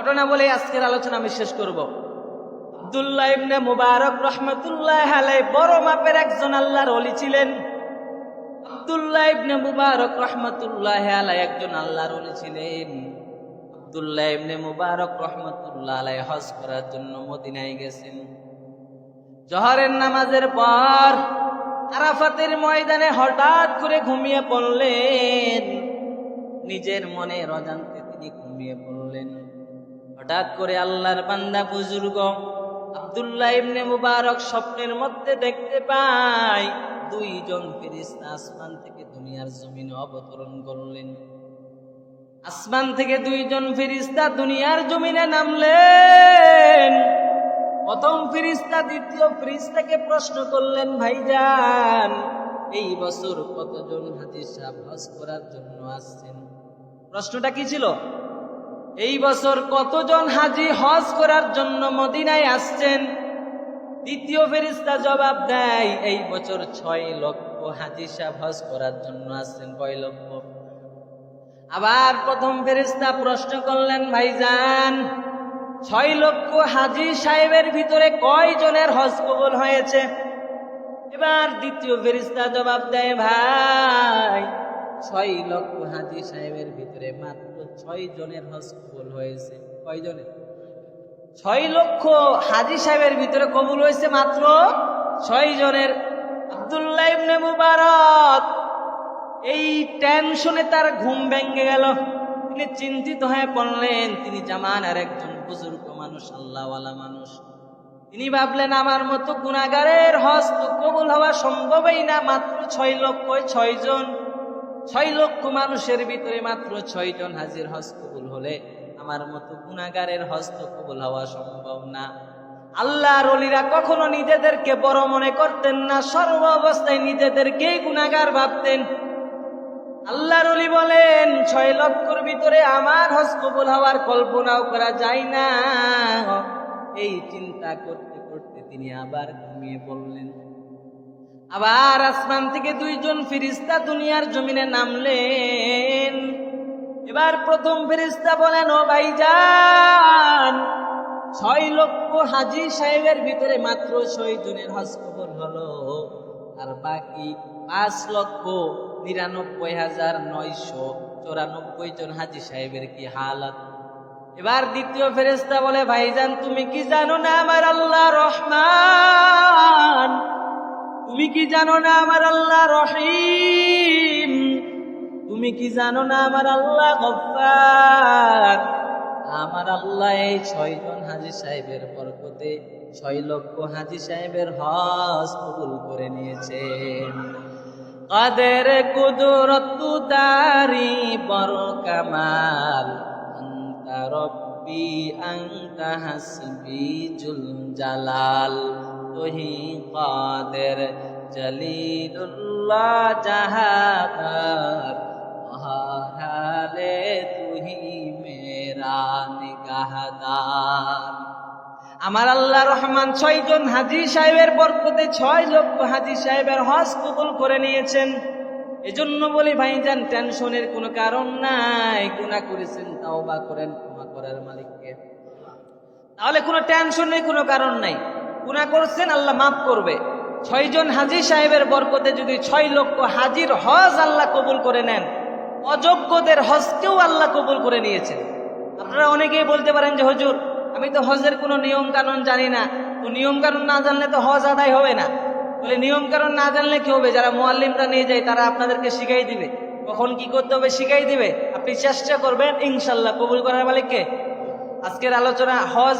ঘটনা বলে আজকের আলোচনা আমি শেষ করব। আব্দুল্লাহ ইবনে মুবারক রহমতুল্লাহ আলাই বড় মাপের একজন আল্লাহর অলি ছিলেন। আব্দুল্লাহ ইবনে মুবারক রহমতুল্লাহ আলাই একজন আল্লাহর অলি ছিলেন। আব্দুল্লাহ ইবনে মুবারক রহমতুল্লাহ আলাই হজ করার জন্য মদিনায় গেছেন। জহরের নামাজের পর আরাফাতের ময়দানে হঠাৎ করে ঘুমিয়ে পড়লেন। নিজের মনে রজান্তে তিনি ঘুমিয়ে পড়লেন। হঠাৎ করে আল্লাহর বান্দা বুজুর্গ আব্দুল্লাহ ইবনে মুবারক স্বপ্নের মধ্যে দেখতে পায়, দুইজন ফেরিস্তা আসমান থেকে দুনিয়ার জমিনে অবতরণ করলেন। আসমান থেকে দুইজন ফেরিস্তা দুনিয়ার জমিনে নামলেন। প্রথম ফিরিস্তা দ্বিতীয় ফিরিস্তাকে প্রশ্ন করলেন ভাইজান এই বছর কতজন হাজির সাহেব হজ করার জন্য আসছেন? প্রশ্নটা কি ছিল? এই বছর কতজন হাজি হজ করার জন্য মদিনায় আসছেন? দ্বিতীয় ফেরিস্তা জবাব দেয়, এই বছর ছয় লক্ষ হাজি সাহেব হজ করার জন্য আসছেন। কয় লক্ষ? আবার প্রথম ফেরিস্তা প্রশ্ন করলেন, ভাইজান, ছয় লক্ষ হাজি সাহেবের ভিতরে কয়জনের হজ কবুল হয়েছে? এবার দ্বিতীয় ফেরিস্তা জবাব দেয়, ভাই, ছয় লক্ষ হাজি সাহেবের ভিতরে মাত্র ছয় জনের হজ কবুল হয়েছে। কয় জনের? ছয় লক্ষ হাজি সাহেবের ভিতরে কবুল হয়েছে মাত্র ছয় জনের। আব্দুল্লাহ ইবনে মুবারক। এই টেনশনে তার ঘুম ভেঙে গেল। তিনি চিন্তিত হয়ে পড়লেন তিনি জামানার একজন বুজুর্গ মানুষ, আল্লাহওয়ালা মানুষ। তিনি ভাবলেন, আমার মতো গুণাগারের হজ তো কবুল হওয়া সম্ভবই না, মাত্র ছয় লক্ষ ছয় জন। ছয় লক্ষ মানুষের ভিতরে মাত্র ছয় জন হাজির হজ কবুল হলে আমার মতো গুণাগারের হজ তো কবুল হওয়া সম্ভব না। আল্লাহর অলিরা কখনো নিজেদেরকে বড় মনে করতেন না, সর্ব অবস্থায় নিজেদেরকেই গুণাগার ভাবতেন। আল্লাহর অলি বলেন, ছয় লক্ষর ভিতরে আমার হজ কবুল হওয়ার কল্পনাও করা যায় না। এই চিন্তা করতে করতে তিনি আবার ঘুমিয়ে পড়লেন। আবার আসমান থেকে দুইজন ফিরিস্তা দুনিয়ার জমিনে নামলেন। এবার প্রথম ফেরিস্তা বলেন, ও ভাইজান, ছয় লক্ষ হাজি সাহেবের ভিতরে মাত্র ছয় জনের হজ কবুল হলো। আর বাকি পাঁচ লক্ষ নিরানব্বই হাজার নয়শো চৌরানব্বই জন হাজি সাহেবের কি হালাত? এবার দ্বিতীয় ফেরেস্তা বলে, ভাইজান, তুমি কি জানো না আমার আল্লাহ রহমান? তুমি কি জানো না আমার আল্লাহ রহিম? তুমি কি জানো না আমার আল্লাহ গফার আমার আল্লাহ এই ছয়জন হাজি সাহেবের বরকতে ছয় লক্ষ হাজি সাহেবের হজ কবুল করে নিয়েছেন। কাদের কুদরত দারি বড় কামাল আন্তা রব্বি আন্তা হাসবি জুল জালাল, তুহি কাদের জলিলুল্লাহ জাহাদার মহালে তুহি মেরা নিগাহদার। আমার আল্লাহ রহমান ছয়জন হাজি সাহেবের বরকতে ছয় লক্ষ হাজি সাহেবের হজ কবুল করে নিয়েছেন। এজন্য বলি ভাইজান, টেনশনের কোনো কারণ নাই গুণা করেছেন তাও বা করেন। করার মালিককে। তাহলে কোনো টেনশন নেই, কোনো কারণ নাই। গুণা করছেন, আল্লাহ মাফ করবে। ছয়জন হাজি সাহেবের বরকতে যদি ছয় লক্ষ হাজির হজ আল্লাহ কবুল করে নেন, অযোগ্যদের হজকেও আল্লাহ কবুল করে নিয়েছেন। আপনারা অনেকেই বলতে পারেন যে, হজুর, আমি তো হজের কোনো নিয়ম কানুন জানি না। তো নিয়ম কানুন না জানলে তো হজ আদায় হবে না। বলে নিয়ম কানুন না জানলে কি হবে? যারা মোয়াল্লিমরা নিয়ে যায়, তারা আপনাদেরকে শিখাই দিবে। কখন কি করতে হবে শিখাই দিবে। আপনি চেষ্টা করবেন, ইনশাল্লাহ কবুল করার মালিককে। আজকের আলোচনা হজ